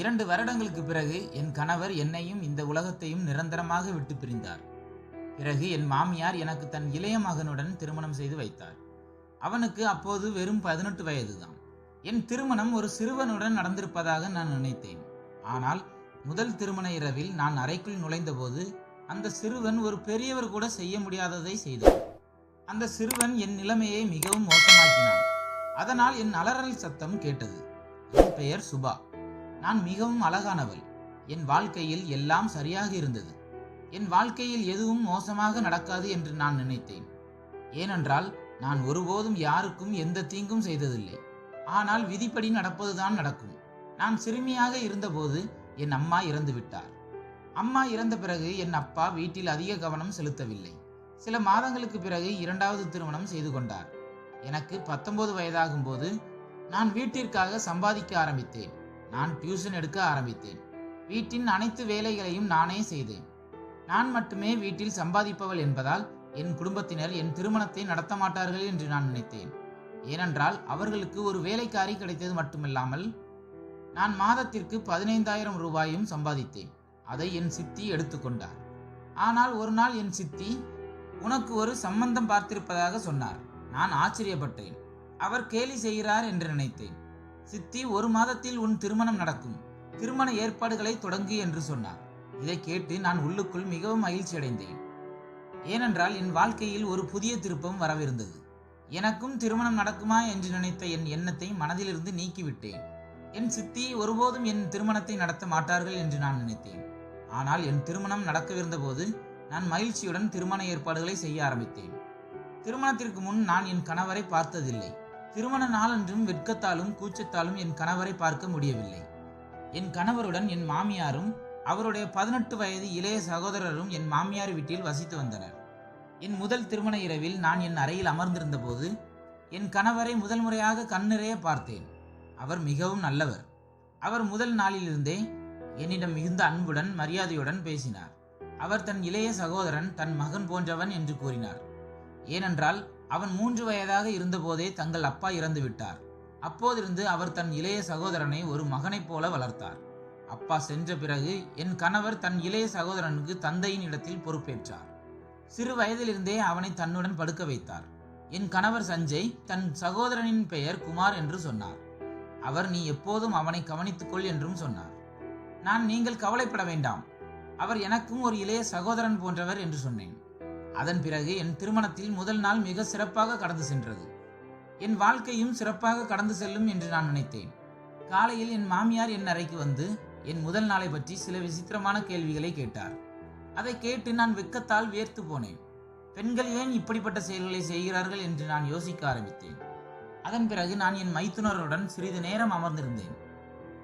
இரண்டு வருடங்களுக்கு பிறகு என் கணவர் என்னையும் இந்த உலகத்தையும் நிரந்தரமாக விட்டு பிரிந்தார். பிறகு என் மாமியார் எனக்கு தன் இளைய மகனுடன் திருமணம் செய்து வைத்தார். அவனுக்கு அப்போது வெறும் பதினெட்டு வயதுதான். என் திருமணம் ஒரு சிறுவனுடன் நடந்திருப்பதாக நான் நினைத்தேன். ஆனால் முதல் திருமண இரவில் நான் அறைக்குள் நுழைந்தபோது அந்த சிறுவன் ஒரு பெரியவர் கூட செய்ய முடியாததை செய்தார் அந்த சிறுவன் என் நிலைமையை மிகவும் மோசமாக்கினான். அதனால் என் அலறல் சத்தம் கேட்டது. என் பெயர் சுபா. நான் மிகவும் அழகானவள். என் வாழ்க்கையில் எல்லாம் சரியாக இருந்தது. என் வாழ்க்கையில் எதுவும் மோசமாக நடக்காது என்று நான் நினைத்தேன். ஏனென்றால் நான் ஒருபோதும் யாருக்கும் எந்த தீங்கும் செய்ததில்லை. ஆனால் விதிப்படி நடப்பதுதான் நடக்கும். நான் சிறுமியாக இருந்தபோது என் அம்மா இறந்து விட்டார். அம்மா இறந்த பிறகு என் அப்பா வீட்டில் அதிக கவனம் செலுத்தவில்லை. சில மாதங்களுக்கு பிறகு இரண்டாவது திருமணம் செய்து கொண்டார். எனக்கு பத்தொன்பது வயதாகும் போது நான் வீட்டிற்காக சம்பாதிக்க ஆரம்பித்தேன். நான் டியூஷன் எடுக்க ஆரம்பித்தேன். வீட்டின் அனைத்து வேலைகளையும் நானே செய்தேன். நான் மட்டுமே வீட்டில் சம்பாதிப்பவள் என்பதால் என் குடும்பத்தினர் என் திருமணத்தை நடத்த மாட்டார்கள் என்று நான் நினைத்தேன். ஏனென்றால் அவர்களுக்கு ஒரு வேலைக்காரி கிடைத்தது மட்டுமில்லாமல் நான் மாதத்திற்கு பதினைந்தாயிரம் ரூபாயும் சம்பாதித்தேன். அதை என் சித்தி எடுத்துக்கொண்டார் ஆனால் ஒரு நாள் என் சித்தி உனக்கு ஒரு சம்பந்தம் பார்த்திருப்பதாக சொன்னார். நான் ஆச்சரியப்பட்டேன். அவர் கேலி செய்கிறார் என்று நினைத்தேன். சித்தி ஒரு மாதத்தில் உன் திருமணம் நடக்கும். திருமண ஏற்பாடுகளை தொடங்கு என்று சொன்னார். இதை கேட்டு நான் உள்ளுக்குள் மிகவும் மகிழ்ச்சி அடைந்தேன் ஏனென்றால் என் வாழ்க்கையில் ஒரு புதிய திருப்பம் வரவிருந்தது. எனக்கும் திருமணம் நடக்குமா என்று நினைத்த என் எண்ணத்தை மனதிலிருந்து நீக்கிவிட்டேன். என் சித்தி ஒருபோதும் என் திருமணத்தை நடத்த மாட்டார்கள் என்று நான் நினைத்தேன். ஆனால் என் திருமணம் நடக்கவிருந்தபோது நான் மகிழ்ச்சியுடன் திருமண ஏற்பாடுகளை செய்ய ஆரம்பித்தேன். திருமணத்திற்கு முன் நான் என் கணவரை பார்த்ததில்லை. திருமண நாளன்றும் வெட்கத்தாலும் கூச்சத்தாலும் என் கணவரை பார்க்க முடியவில்லை. என் கணவருடன் என் மாமியாரும் அவருடைய பதினெட்டு வயது இளைய சகோதரரும் என் மாமியார் வீட்டில் வசித்து வந்தனர். என் முதல் திருமண இரவில் நான் என் அறையில் அமர்ந்திருந்த போது என் கணவரை முதல் முறையாக கண்ணிறைய பார்த்தேன். அவர் மிகவும் நல்லவர். அவர் முதல் நாளிலிருந்தே என்னிடம் மிகுந்த அன்புடன் மரியாதையுடன் பேசினார். அவர் தன் இளைய சகோதரன் தன் மகன் போன்றவன் என்று கூறினார். ஏனென்றால் அவன் மூன்று வயதாக இருந்தபோதே தங்கள் அப்பா இறந்து விட்டார். அப்போதிருந்து அவர் தன் இளைய சகோதரனை ஒரு மகனைப் போல வளர்த்தார். அப்பா சென்ற பிறகு என் கணவர் தன் இளைய சகோதரனுக்கு தந்தையின் இடத்தில் பொறுப்பேற்றார். சிறு வயதிலிருந்தே அவனை தன்னுடன் படுக்க வைத்தார். என் கணவர் சஞ்சய் தன் சகோதரனின் பெயர் குமார் என்று சொன்னார். அவர் நீ எப்போதும் அவனை கவனித்துக்கொள் என்றும் சொன்னார். நான் நீங்கள் கவலைப்பட வேண்டாம். அவர் எனக்கும் ஒரு இளைய சகோதரன் போன்றவர் என்று சொன்னேன். அதன் பிறகு என் திருமணத்தில் முதல் நாள் மிக சிறப்பாக கடந்து சென்றது. என் வாழ்க்கையும் சிறப்பாக கடந்து செல்லும் என்று நான் நினைத்தேன். காலையில் என் மாமியார் என் அறைக்கு வந்து என் முதல் நாளை பற்றி சில விசித்திரமான கேள்விகளை கேட்டார். அதை கேட்டு நான் வெக்கத்தால் வியர்த்து போனேன். பெண்கள் ஏன் இப்படிப்பட்ட செயல்களை செய்கிறார்கள்? என்று நான் யோசிக்க ஆரம்பித்தேன். அதன் பிறகு நான் என் மைத்துனருடன் சிறிது நேரம் அமர்ந்திருந்தேன்.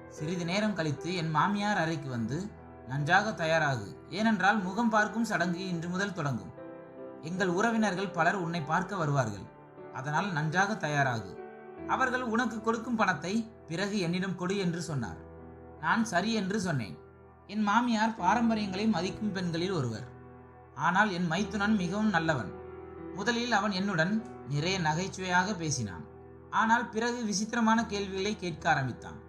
சிறிது நேரம் கழித்து என் மாமியார் அறைக்கு வந்து நன்றாக தயாராகு. ஏனென்றால் முகம் பார்க்கும் சடங்கு இன்று முதல் தொடங்கும். எங்கள் உறவினர்கள் பலர் உன்னை பார்க்க வருவார்கள். அதனால் நன்றாக தயாராகு. அவர்கள் உனக்கு கொடுக்கும் பணத்தை பிறகு என்னிடம் கொடு என்று சொன்னார். நான் சரி என்று சொன்னேன். என் மாமியார் பாரம்பரியங்களை மதிக்கும் பெண்களில் ஒருவர். ஆனால் என் மைத்துனன் மிகவும் நல்லவன். முதலில் அவன் என்னுடன் நிறைய நகைச்சுவையாக பேசினான். ஆனால் பிறகு விசித்திரமான கேள்விகளை கேட்க ஆரம்பித்தான்.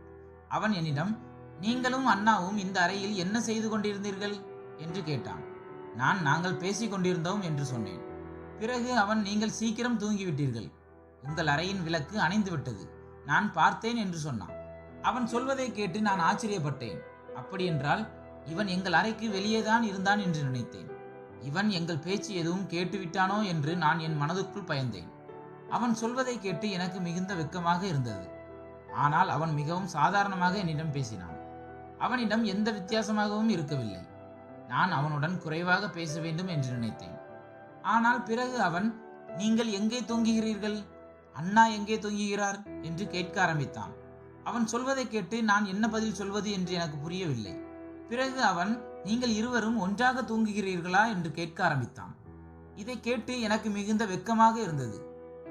அவன் என்னிடம் நீங்களும் அண்ணாவும் இந்த அறையில் என்ன செய்து கொண்டிருந்தீர்கள்? என்று கேட்டான். நான் நாங்கள் பேசிக் கொண்டிருந்தோம் என்று சொன்னேன். பிறகு அவன் நீங்கள் சீக்கிரம் தூங்கிவிட்டீர்கள். உங்கள் அறையின் விளக்கு அணைந்து விட்டது நான் பார்த்தேன் என்று சொன்னான். அவன் சொல்வதை கேட்டு நான் ஆச்சரியப்பட்டேன். அப்படியென்றால் இவன் எங்கள் அறைக்கு வெளியேதான் இருந்தான் என்று நினைத்தேன். இவன் எங்கள் பேச்சு எதுவும் கேட்டுவிட்டானோ என்று நான் என் மனதுக்குள் பயந்தேன். அவன் சொல்வதை கேட்டு எனக்கு மிகுந்த வெட்கமாக இருந்தது. ஆனால் அவன் மிகவும் சாதாரணமாக என்னிடம் பேசினான். அவனிடம் எந்த வித்தியாசமாகவும் இருக்கவில்லை. நான் அவனுடன் குறைவாக பேச வேண்டும் என்று நினைத்தேன். ஆனால் பிறகு அவன் நீங்கள் எங்கே தூங்குகிறீர்கள்? அண்ணா எங்கே தூங்குகிறார்? என்று கேட்க ஆரம்பித்தான். அவன் சொல்வதை கேட்டு நான் என்ன பதில் சொல்வது என்று எனக்கு புரியவில்லை. பிறகு அவன் நீங்கள் இருவரும் ஒன்றாக தூங்குகிறீர்களா? என்று கேட்க ஆரம்பித்தான். இதை கேட்டு எனக்கு மிகுந்த வெட்கமாக இருந்தது.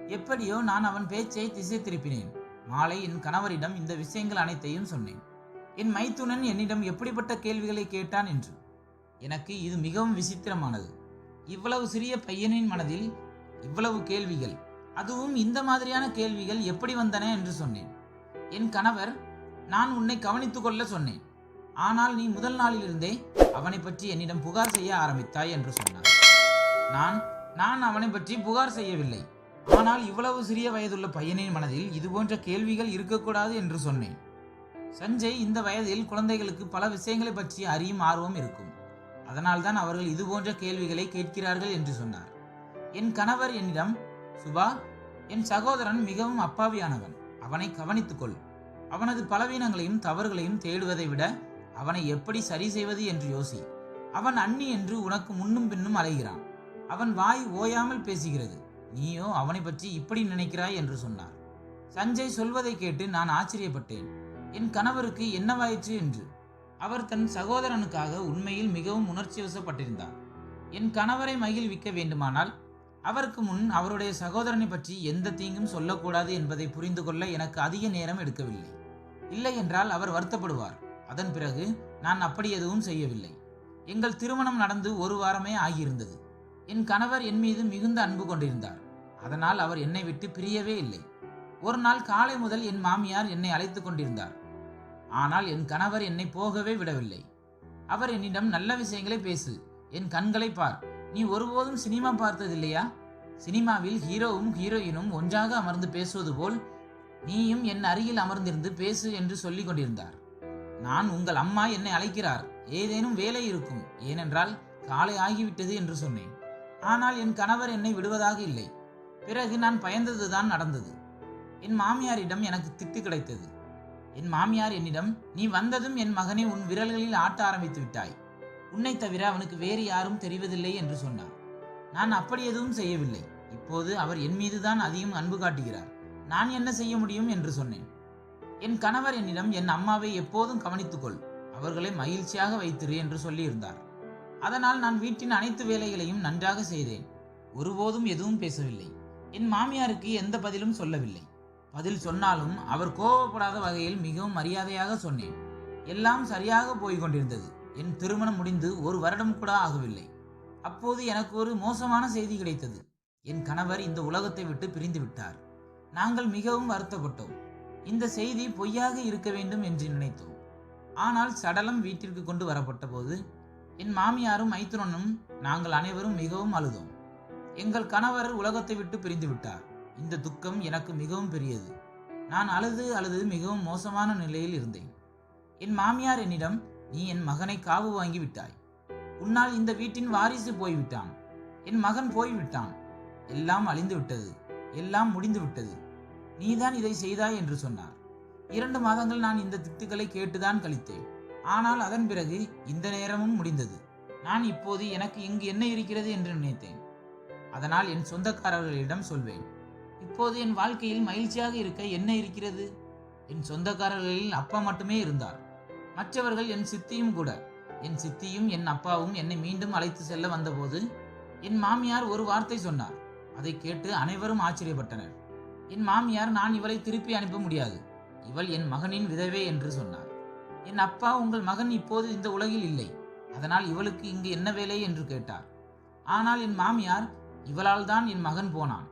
எப்படியோ நான் அவன் பேச்சை திசை திருப்பினேன். மாலை என் கணவரிடம் இந்த விஷயங்கள் அனைத்தையும் சொன்னேன். என் மைத்துனன் என்னிடம் எப்படிப்பட்ட கேள்விகளை கேட்டான் என்று. எனக்கு இது மிகவும் விசித்திரமானது. இவ்வளவு சிறிய பையனின் மனதில் இவ்வளவு கேள்விகள். அதுவும் இந்த மாதிரியான கேள்விகள் எப்படி வந்தன என்று சொன்னேன். என் கணவர் நான் உன்னை கவனித்துக் கொள்ள சொன்னேன். ஆனால் நீ முதல் நாளிலிருந்தே அவனை பற்றி என்னிடம் புகார் செய்ய ஆரம்பித்தாய் என்று சொன்னார். நான் நான் அவனை பற்றி புகார் செய்யவில்லை. ஆனால் இவ்வளவு சிறிய வயதுள்ள பையனின் மனதில் இதுபோன்ற கேள்விகள் இருக்கக்கூடாது என்று சொன்னேன். சஞ்சய் இந்த வயதில் குழந்தைகளுக்கு பல விஷயங்களை பற்றி அறியும் ஆர்வம் இருக்கும். அதனால்தான் அவர்கள் இதுபோன்ற கேள்விகளை கேட்கிறார்கள் என்று சொன்னார். என் கணவர் என்னிடம் சுபா என் சகோதரன் மிகவும் அப்பாவியானவன். அவனை கவனித்துக்கொள். அவனது பலவீனங்களையும் தவறுகளையும் தேடுவதை விட அவனை எப்படி சரி செய்வது என்று யோசி. அவன் அண்ணி என்று உனக்கு முன்னும் பின்னும் அலைகிறான். அவன் வாய் ஓயாமல் பேசுகிறது. நீயோ அவனை பற்றி இப்படி நினைக்கிறாய்? என்று சொன்னார். சஞ்சய் சொல்வதை கேட்டு நான் ஆச்சரியப்பட்டேன். என் கணவருக்கு என்னவாயிற்று என்று. அவர் தன் சகோதரனுக்காக உண்மையில் மிகவும் உணர்ச்சி வசப்பட்டிருந்தார் என் கணவரை மகிழ்விக்க வேண்டுமானால் அவருக்கு முன் அவருடைய சகோதரனை பற்றி எந்த தீங்கும் சொல்லக்கூடாது என்பதை புரிந்து கொள்ள எனக்கு அதிக நேரம் எடுக்கவில்லை. இல்லை என்றால் அவர் வருத்தப்படுவார். அதன் பிறகு நான் அப்படி எதுவும் செய்யவில்லை. எங்கள் திருமணம் நடந்து ஒரு வாரமே ஆகியிருந்தது. என் கணவர் என் மீது மிகுந்த அன்பு கொண்டிருந்தார். அதனால் அவர் என்னை விட்டு பிரியவே இல்லை. ஒரு நாள் காலை முதல் என் மாமியார் என்னை அழைத்துக் கொண்டிருந்தார். ஆனால் என் கணவர் என்னை போகவே விடவில்லை. அவர் என்னிடம் நல்ல விஷயங்களை பேசு. என் கண்களை பார். நீ ஒருபோதும் சினிமா பார்த்ததில்லையா? சினிமாவில் ஹீரோவும் ஹீரோயினும் ஒன்றாக அமர்ந்து பேசுவது போல் நீயும் என் அருகில் அமர்ந்திருந்து பேசு என்று சொல்லிக் கொண்டிருந்தார். நான் உங்கள் அம்மா என்னை அழைக்கிறார். ஏதேனும் வேலை இருக்கும். ஏனென்றால் காலை ஆகிவிட்டது என்று சொன்னேன். ஆனால் என் கணவர் என்னை விடுவதாக இல்லை. பிறகு நான் பயந்ததுதான் நடந்தது. என் மாமியாரிடம் எனக்கு திட்டு கிடைத்தது. என் மாமியார் என்னிடம் நீ வந்ததும் என் மகனை உன் விரல்களில் ஆட்ட ஆரம்பித்து விட்டாய். உன்னை தவிர அவனுக்கு வேறு யாரும் தெரிவதில்லை என்று சொன்னார். நான் அப்படி எதுவும் செய்யவில்லை. இப்போது அவர் என் மீதுதான் அதிகம் அன்பு காட்டுகிறார். நான் என்ன செய்ய முடியும்? என்று சொன்னேன். என் கணவர் என்னிடம் என் அம்மாவை எப்போதும் கவனித்துக்கொள். அவர்களை மகிழ்ச்சியாக வைத்திரு என்று சொல்லியிருந்தார். அதனால் நான் வீட்டின் அனைத்து வேலைகளையும் நன்றாக செய்தேன். ஒருபோதும் எதுவும் பேசவில்லை. என் மாமியாருக்கு எந்த பதிலும் சொல்லவில்லை. பதில் சொன்னாலும் அவர் கோபப்படாத வகையில் மிகவும் மரியாதையாக சொன்னேன். எல்லாம் சரியாக போய்க் கொண்டிருந்தது என் திருமணம் முடிந்து ஒரு வருடம் கூட ஆகவில்லை. அப்போது எனக்கு ஒரு மோசமான செய்தி கிடைத்தது. என் கணவர் இந்த உலகத்தை விட்டு பிரிந்து விட்டார். நாங்கள் மிகவும் வருத்தப்பட்டோம். இந்த செய்தி பொய்யாக இருக்க வேண்டும் என்று நினைத்தோம். ஆனால் சடலம் வீட்டிற்கு கொண்டு வரப்பட்ட போது என் மாமியாரும் மைத்துனனும் நாங்கள் அனைவரும் மிகவும் அழுதோம். எங்கள் கணவர் உலகத்தை விட்டு பிரிந்து விட்டார். இந்த துக்கம் எனக்கு மிகவும் பெரியது. நான் அழுது அழுது மிகவும் மோசமான நிலையில் இருந்தேன். என் மாமியார் என்னிடம் நீ என் மகனை காவு வாங்கி விட்டாய். உன்னால் இந்த வீட்டின் வாரிசு போய்விட்டான். என் மகன் போய்விட்டான். எல்லாம் அழிந்து விட்டது. எல்லாம் முடிந்து விட்டது. நீதான் இதை செய்தாய் என்று சொன்னார். இரண்டு மாதங்கள் நான் இந்த திட்டுகளை கேட்டுதான் கழித்தேன். ஆனால் அதன் பிறகு இந்த நேரமும் முடிந்தது. நான் இப்போது எனக்கு இங்கு என்ன இருக்கிறது என்று நினைத்தேன். அதனால் என் சொந்தக்காரர்களிடம் சொல்வேன். இப்போது என் வாழ்க்கையில் மகிழ்ச்சியாக இருக்க என்ன இருக்கிறது? என் சொந்தக்காரர்களில் அப்பா மட்டுமே இருந்தார். மற்றவர்கள் என் சித்தியும் கூட. என் சித்தியும் என் அப்பாவும் என்னை மீண்டும் அழைத்து செல்ல வந்தபோது என் மாமியார் ஒரு வார்த்தை சொன்னார். அதை கேட்டு அனைவரும் ஆச்சரியப்பட்டனர். என் மாமியார் நான் இவளை திருப்பி அனுப்ப முடியாது. இவள் என் மகனின் விதவே என்று சொன்னார். என் அப்பா உங்கள் மகன் இப்போது இந்த உலகில் இல்லை. அதனால் இவளுக்கு இங்கு என்ன வேலை? என்று கேட்டார். ஆனால் என் மாமியார் இவளால் தான் என் மகன் போனான்.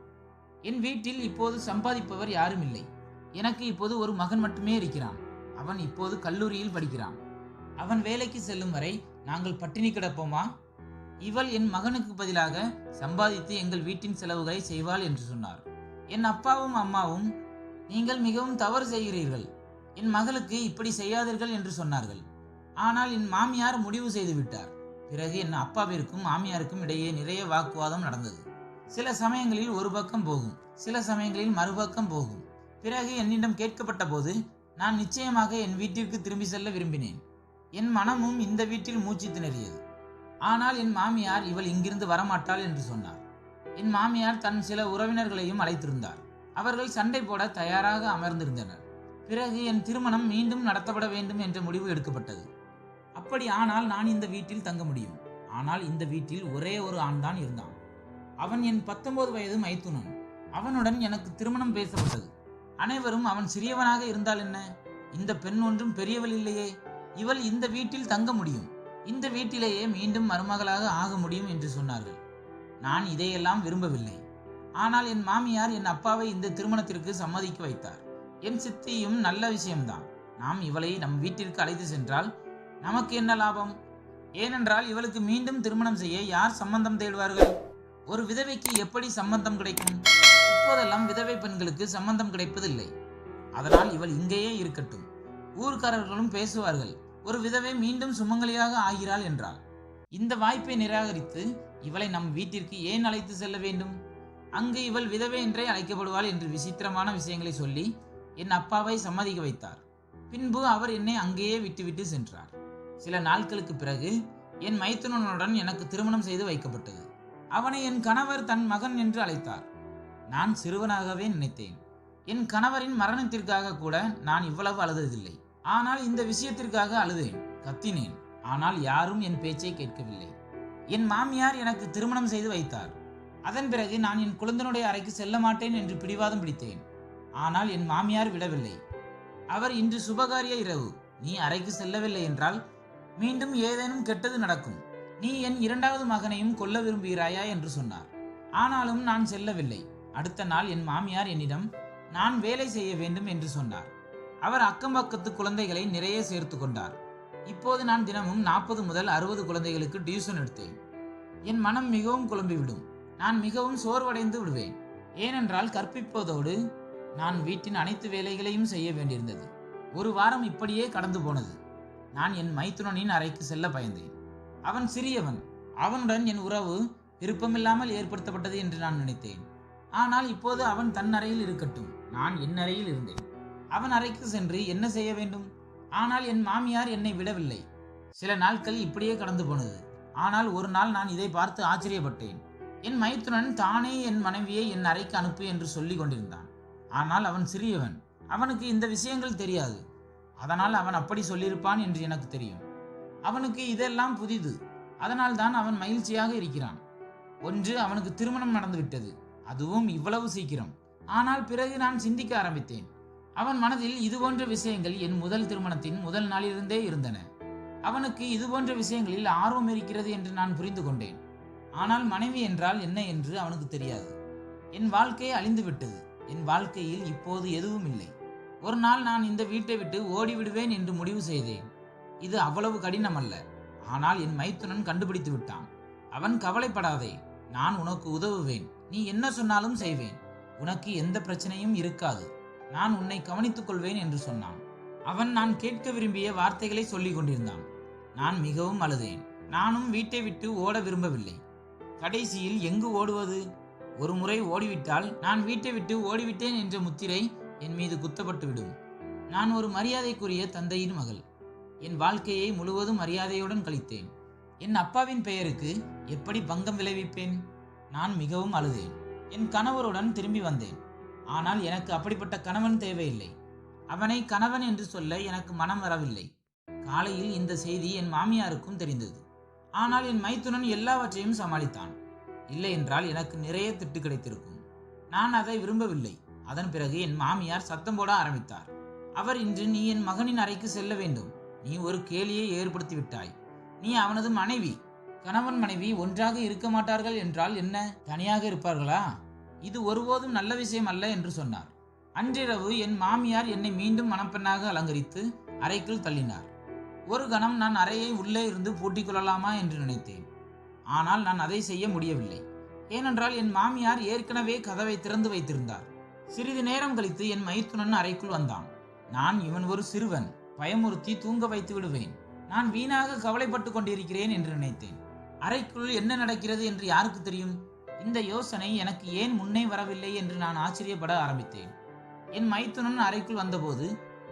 என் வீட்டில் இப்போது சம்பாதிப்பவர் யாரும் இல்லை எனக்கு இப்போது ஒரு மகன் மட்டுமே இருக்கிறான். அவன் இப்போது கல்லூரியில் படிக்கிறான். அவன் வேலைக்கு செல்லும் வரை நாங்கள் பட்டினி கிடப்போமா? இவள் என் மகனுக்கு பதிலாக சம்பாதித்து எங்கள் வீட்டின் செலவுகளை செய்வாள் என்று சொன்னார். என் அப்பாவும் அம்மாவும் நீங்கள் மிகவும் தவறு செய்கிறீர்கள். என் மகளுக்கு இப்படி செய்யாதீர்கள் என்று சொன்னார்கள். ஆனால் என் மாமியார் முடிவு செய்து விட்டார் பிறகு என் அப்பாவிற்கும் மாமியாருக்கும் இடையே நிறைய வாக்குவாதம் நடந்தது. சில சமயங்களில் ஒரு பக்கம் போகும் சில சமயங்களில் மறுபக்கம் போகும். பிறகு என்னிடம் கேட்கப்பட்ட போது நான் நிச்சயமாக என் வீட்டிற்கு திரும்பி செல்ல விரும்பினேன். என் மனமும் இந்த வீட்டில் மூச்சு திணறியது. ஆனால் என் மாமியார் இவள் இங்கிருந்து வரமாட்டாள் என்று சொன்னார். என் மாமியார் தன் சில உறவினர்களையும் அழைத்திருந்தார். அவர்கள் சண்டை போட தயாராக அமர்ந்திருந்தனர். பிறகு என் திருமணம் மீண்டும் நடத்தப்பட வேண்டும் என்ற முடிவு எடுக்கப்பட்டது. அப்படி ஆனால் நான் இந்த வீட்டில் தங்க முடியும். ஆனால் இந்த வீட்டில் ஒரே ஒரு ஆண் தான் இருந்தான். அவன் என் பத்தொன்பது வயது மைத்துனன். அவனுடன் எனக்கு திருமணம் பேசப்பட்டது. அனைவரும் அவன் சிறியவனாக இருந்தால் என்ன? இந்த பெண் ஒன்றும் பெரியவள் இல்லையே. இவள் இந்த வீட்டில் தங்க முடியும். இந்த வீட்டிலேயே மீண்டும் மருமகளாக ஆக முடியும் என்று சொன்னார்கள். நான் இதையெல்லாம் விரும்பவில்லை. ஆனால் என் மாமியார் என் அப்பாவை இந்த திருமணத்திற்கு சம்மதிக்க வைத்தார். என் சித்தியும் நல்ல விஷயம்தான். நாம் இவளை நம் வீட்டிற்கு அழைத்து சென்றால் நமக்கு என்ன லாபம்? ஏனென்றால் இவளுக்கு மீண்டும் திருமணம் செய்ய யார் சம்பந்தம் தேடுவார்கள்? ஒரு விதவைக்கு எப்படி சம்பந்தம் கிடைக்கும்? இப்போதெல்லாம் விதவை பெண்களுக்கு சம்பந்தம் கிடைப்பதில்லை. அதனால் இவள் இங்கேயே இருக்கட்டும். ஊர்க்காரர்களும் பேசுவார்கள் ஒரு விதவை மீண்டும் சுமங்கலியாக ஆகிறாள் என்றாள். இந்த வாய்ப்பை நிராகரித்து இவளை நம் வீட்டிற்கு ஏன் அழைத்து செல்ல வேண்டும்? அங்கு இவள் விதவை என்றே அழைக்கப்படுவாள் என்று விசித்திரமான விஷயங்களை சொல்லி என் அப்பாவை சம்மதிக்க வைத்தார். பின்பு அவர் என்னை அங்கேயே விட்டுவிட்டு சென்றார். சில நாட்களுக்கு பிறகு என் மைத்துனனுடன் எனக்கு திருமணம் செய்து வைக்கப்பட்டது. அவனை என் கணவர் தன் மகன் என்று அழைத்தார். நான் சிறுவனாகவே நினைத்தேன். என் கணவரின் மரணத்திற்காக கூட நான் இவ்வளவு அழுததில்லை. ஆனால் இந்த விஷயத்திற்காக அழுதேன் கத்தினேன். ஆனால் யாரும் என் பேச்சை கேட்கவில்லை. என் மாமியார் எனக்கு திருமணம் செய்து வைத்தார். அதன் பிறகு நான் என் குழந்தனுடைய அறைக்கு செல்ல மாட்டேன் என்று பிடிவாதம் பிடித்தேன். ஆனால் என் மாமியார் விடவில்லை. அவர் இன்று சுபகாரிய இரவு. நீ அறைக்கு செல்லவில்லை என்றால் மீண்டும் ஏதேனும் கெட்டது நடக்கும். நீ என் இரண்டாவது மகனையும் கொல்ல விரும்புகிறாயா என்று சொன்னார். ஆனாலும் நான் செல்லவில்லை. அடுத்த நாள் என் மாமியார் என்னிடம் நான் வேலை செய்ய வேண்டும் என்று சொன்னார். அவர் அக்கம் பக்கத்து குழந்தைகளை நிறைய சேர்த்து கொண்டார். இப்போது நான் தினமும் நாற்பது முதல் அறுபது குழந்தைகளுக்கு டியூஷன் எடுத்தேன். என் மனம் மிகவும் குழம்பிவிடும். நான் மிகவும் சோர்வடைந்து விடுவேன். ஏனென்றால் கற்பிப்பதோடு நான் வீட்டின் அனைத்து வேலைகளையும் செய்ய வேண்டியிருந்தது. ஒரு வாரம் இப்படியே கடந்து போனது. நான் என் மைத்துனனின் அறைக்கு செல்ல பயந்தேன். அவன் சிறியவன். அவனுடன் என் உறவு விருப்பமில்லாமல் ஏற்படுத்தப்பட்டது என்று நான் நினைத்தேன். ஆனால் இப்போது அவன் தன் அறையில் இருக்கட்டும். நான் என் அறையில் இருந்தேன். அவன் அறைக்கு சென்று என்ன செய்ய வேண்டும்? ஆனால் என் மாமியார் என்னை விடவில்லை. சில நாட்கள் இப்படியே கடந்து போனது. ஆனால் ஒரு நாள் நான் இதை பார்த்து ஆச்சரியப்பட்டேன். என் மைத்துனன் தானே என் மனைவியை என் அறைக்கு அனுப்பு என்று சொல்லிக் கொண்டிருந்தான். ஆனால் அவன் சிறியவன். அவனுக்கு இந்த விஷயங்கள் தெரியாது. அதனால் அவன் அப்படி சொல்லியிருப்பான் என்று எனக்கு தெரியும். அவனுக்கு இதெல்லாம் புதிது. அதனால் தான் அவன் மகிழ்ச்சியாக இருக்கிறான். ஒன்று அவனுக்கு திருமணம் நடந்துவிட்டது. அதுவும் இவ்வளவு சீக்கிரம். ஆனால் பிறகு நான் சிந்திக்க ஆரம்பித்தேன். அவன் மனதில் இது போன்ற விஷயங்கள் என் முதல் திருமணத்தின் முதல் நாளிலிருந்தே இருந்தன. அவனுக்கு இது போன்ற விஷயங்களில் ஆர்வம் இருக்கிறது என்று நான் புரிந்து கொண்டேன். ஆனால் மனைவி என்றால் என்ன என்று அவனுக்கு தெரியாது. என் வாழ்க்கை அழிந்துவிட்டது. என் வாழ்க்கையில் இப்போது எதுவும் இல்லை. ஒரு நாள் நான் இந்த வீட்டை விட்டு ஓடிவிடுவேன் என்று முடிவு செய்தேன். இது அவ்வளவு கடினம் அல்ல ஆனால் என் மைத்துனன் கண்டுபிடித்து விட்டான். அவன் கவலைப்படாதே நான் உனக்கு உதவுவேன். நீ என்ன சொன்னாலும் செய்வேன். உனக்கு எந்த பிரச்சனையும் இருக்காது. நான் உன்னை கவனித்துக் கொள்வேன் என்று சொன்னான். அவன் நான் கேட்க விரும்பிய வார்த்தைகளை சொல்லிக் கொண்டிருந்தான். நான் மிகவும் அழுதேன். நானும் வீட்டை விட்டு ஓட விரும்பவில்லை. கடைசியில் எங்கு ஓடுவது? ஒரு முறை ஓடிவிட்டால் நான் வீட்டை விட்டு ஓடிவிட்டேன் என்ற முத்திரை என் மீது குத்தப்பட்டுவிடும். நான் ஒரு மரியாதைக்குரிய தந்தையின் மகள். என் வாழ்க்கையை முழுவதும் மரியாதையுடன் கழித்தேன். என் அப்பாவின் பெயருக்கு எப்படி பங்கம் விளைவிப்பேன்? நான் மிகவும் அழுதேன். என் கணவருடன் திரும்பி வந்தேன். ஆனால் எனக்கு அப்படிப்பட்ட கணவன் தேவையில்லை. அவனை கணவன் என்று சொல்ல எனக்கு மனம் வரவில்லை. காலையில் இந்த செய்தி என் மாமியாருக்கும் தெரிந்தது. ஆனால் என் மைத்துனன் எல்லாவற்றையும் சமாளித்தான். இல்லை என்றால் எனக்கு நிறைய திட்டு கிடைத்திருக்கும். நான் அதை விரும்பவில்லை. அதன் பிறகு என் மாமியார் சத்தம் போட ஆரம்பித்தார். அவர் இன்று நீ என் மகனின் அறைக்கு செல்ல வேண்டும். நீ ஒரு கேலியை ஏற்படுத்தி விட்டாய் நீ அவனது மனைவி. கணவன் மனைவி ஒன்றாக இருக்க மாட்டார்கள் என்றால் என்ன? தனியாக இருப்பார்களா? இது ஒருபோதும் நல்ல விஷயம் அல்ல என்று சொன்னார். அன்றிரவு என் மாமியார் என்னை மீண்டும் மணப்பெண்ணாக அலங்கரித்து அறைக்குள் தள்ளினார். ஒரு கணம் நான் அறையை உள்ளே இருந்து பூட்டிக் கொள்ளலாமா என்று நினைத்தேன். ஆனால் நான் அதை செய்ய முடியவில்லை. ஏனென்றால் என் மாமியார் ஏற்கனவே கதவை திறந்து வைத்திருந்தார். சிறிது நேரம் கழித்து என் மைத்துனன் அறைக்குள் வந்தான். நான் இவன் ஒரு சிறுவன். பயமுறுத்தி தூங்க வைத்து விடுவேன். நான் வீணாக கவலைப்பட்டு கொண்டிருக்கிறேன் என்று நினைத்தேன். அறைக்குள் என்ன நடக்கிறது என்று யாருக்கு தெரியும்? இந்த யோசனை எனக்கு ஏன் முன்னே வரவில்லை என்று நான் ஆச்சரியப்பட ஆரம்பித்தேன். என் மைத்துனன் அறைக்குள் வந்தபோது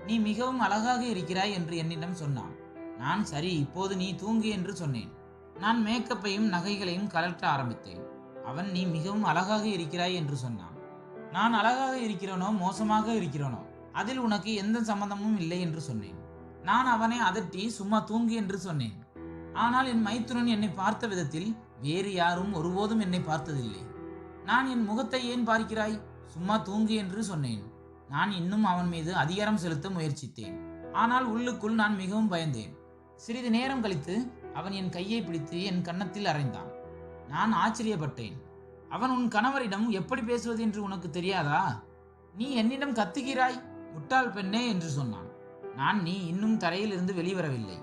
நீ மிகவும் அழகாக இருக்கிறாய் என்று என்னிடம் சொன்னான். நான் சரி இப்போது நீ தூங்கு என்று சொன்னேன். நான் மேக்கப்பையும் நகைகளையும் கலற்ற ஆரம்பித்தேன். அவன் நீ மிகவும் அழகாக இருக்கிறாய் என்று சொன்னான். நான் அழகாக இருக்கிறேனோ மோசமாக இருக்கிறேனோ? அதில் உனக்கு எந்த சம்மந்தமும் இல்லை என்று சொன்னேன். நான் அவனை அதட்டி சும்மா தூங்கு என்று சொன்னேன். ஆனால் என் மைத்துனன் என்னை பார்த்த விதத்தில் வேறு யாரும் ஒருபோதும் என்னை பார்த்ததில்லை. நான் என் முகத்தை ஏன் பார்க்கிறாய்? சும்மா தூங்கு என்று சொன்னேன். நான் இன்னும் அவன் மீது அதிகாரம் செலுத்த முயற்சித்தேன். ஆனால் உள்ளுக்குள் நான் மிகவும் பயந்தேன். சிறிது நேரம் கழித்து அவன் என் கையை பிடித்து என் கன்னத்தில் அறைந்தான். நான் ஆச்சரியப்பட்டேன். அவன் உன் கணவரிடம் எப்படி பேசுவது என்று உனக்கு தெரியாதா? நீ என்னிடம் கத்துகிறாய்? முட்டாள் பெண்ணே என்று சொன்னான். நான் நீ இன்னும் தரையிலிருந்து வெளிவரவில்லை.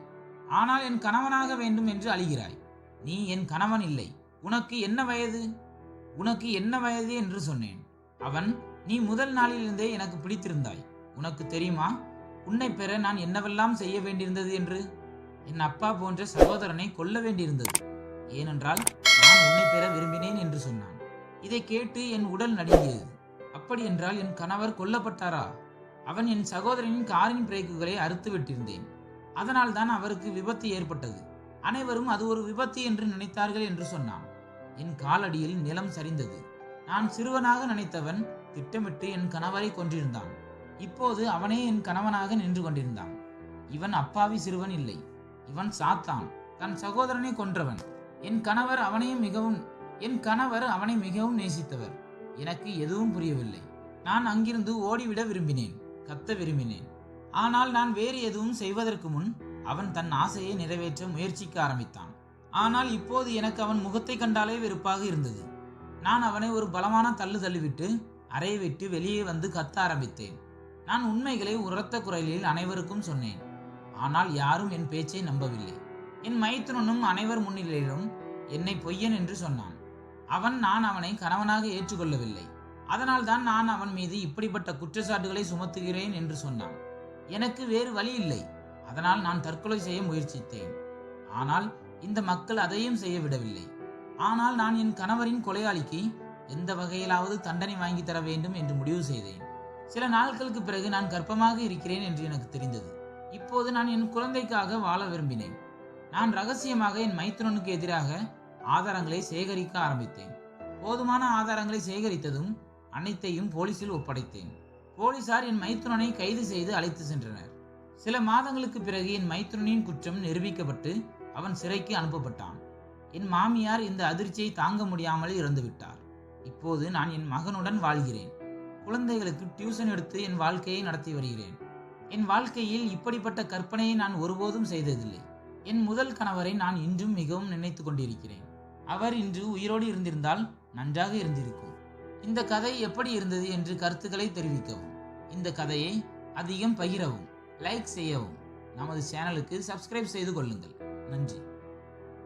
ஆனால் என் கணவனாக வேண்டும் என்று அழுகிறாய். நீ என் கணவன் இல்லை. உனக்கு என்ன வயது? உனக்கு என்ன வயது என்று சொன்னேன். அவன் நீ முதல் நாளிலிருந்தே எனக்கு பிடித்திருந்தாய். உனக்கு தெரியுமா? உன்னை பெற நான் என்னவெல்லாம் செய்ய வேண்டியிருந்தது என்று? என் அப்பா போன்ற சகோதரனை கொல்ல வேண்டியிருந்தது. ஏனென்றால் நான் உன்னை பெற விரும்பினேன் என்று சொன்னான். இதை கேட்டு என் உடல் நடுங்கியது. அப்படி என்றால் என் கணவர் கொல்லப்பட்டாரா? அவன் என் சகோதரனின் காரின் பிரேக்குகளை அறுத்து விட்டிருந்தேன் அதனால் தான் அவருக்கு விபத்து ஏற்பட்டது. அனைவரும் அது ஒரு விபத்து என்று நினைத்தார்கள் என்று சொன்னான். என் காலடியில் நிலம் சரிந்தது. நான் சிறுவனாக நினைத்தவன் திட்டமிட்டு என் கணவரை கொன்றிருந்தான். இப்போது அவனே என் கணவனாக நின்று கொண்டிருந்தான். இவன் அப்பாவி சிறுவன் இல்லை. இவன் சாத்தான். தன் சகோதரனை கொன்றவன். என் கணவர் அவனையும் மிகவும் என் கணவர் அவனை மிகவும் நேசித்தவர். எனக்கு எதுவும் புரியவில்லை. நான் அங்கிருந்து ஓடிவிட விரும்பினேன். கத்த விரும்பினேன். ஆனால் நான் வேறு எதுவும் செய்வதற்கு முன் அவன் தன் ஆசையை நிறைவேற்ற முயற்சிக்க ஆரம்பித்தான். ஆனால் இப்போது எனக்கு அவன் முகத்தை கண்டாலே வெறுப்பாக இருந்தது. நான் அவனை ஒரு பலமான தள்ளு தள்ளிவிட்டு அறையை விட்டு வெளியே வந்து கத்த ஆரம்பித்தேன். நான் உண்மைகளை உரத்த குரலில் அனைவருக்கும் சொன்னேன். ஆனால் யாரும் என் பேச்சை நம்பவில்லை. என் மைத்துனனும் அனைவர் முன்னிலையிலும் என்னை பொய்யன் என்று சொன்னான். அவன் நான் அவனை கணவனாக ஏற்றுக்கொள்ளவில்லை. அதனால்தான் நான் அவன் மீது இப்படிப்பட்ட குற்றச்சாட்டுகளை சுமத்துகிறேன் என்று சொன்னான். எனக்கு வேறு வழி இல்லை. அதனால் நான் தற்கொலை செய்ய முயற்சித்தேன். ஆனால் இந்த மக்கள் அதையும் செய்ய விடவில்லை. ஆனால் நான் என் கணவரின் கொலையாளிக்கு எந்த வகையிலாவது தண்டனை வாங்கி தர வேண்டும் என்று முடிவு செய்தேன். சில நாட்களுக்கு பிறகு நான் கர்ப்பமாக இருக்கிறேன் என்று எனக்கு தெரிந்தது. இப்போது நான் என் குழந்தைக்காக வாழ விரும்பினேன். நான் ரகசியமாக என் மைத்துனனுக்கு எதிராக ஆதாரங்களை சேகரிக்க ஆரம்பித்தேன். போதுமான ஆதாரங்களை சேகரித்ததும் அனைத்தையும் போலீசில் ஒப்படைத்தேன். போலீசார் என் மைத்துனனை கைது செய்து அழைத்து சென்றனர். சில மாதங்களுக்கு பிறகு என் மைத்துனனின் குற்றம் நிரூபிக்கப்பட்டு அவன் சிறைக்கு அனுப்பப்பட்டான். என் மாமியார் இந்த அதிர்ச்சியை தாங்க முடியாமல் இறந்துவிட்டார். இப்போது நான் என் மகனுடன் வாழ்கிறேன். குழந்தைகளுக்கு டியூஷன் எடுத்து என் வாழ்க்கையை நடத்தி வருகிறேன். என் வாழ்க்கையில் இப்படிப்பட்ட கற்பனையை நான் ஒருபோதும் செய்ததில்லை. என் முதல் கணவரை நான் இன்றும் மிகவும் நினைத்து கொண்டிருக்கிறேன். அவர் இன்று உயிரோடு இருந்திருந்தால் நன்றாக இருந்திருக்கும். இந்த கதை எப்படி இருந்தது என்று கருத்துக்களை தெரிவிக்கவும். இந்த கதையை அதிகம் பகிரவும் லைக் செய்யவும் நமது சேனலுக்கு சப்ஸ்கிரைப் செய்து கொள்ளுங்கள். நன்றி.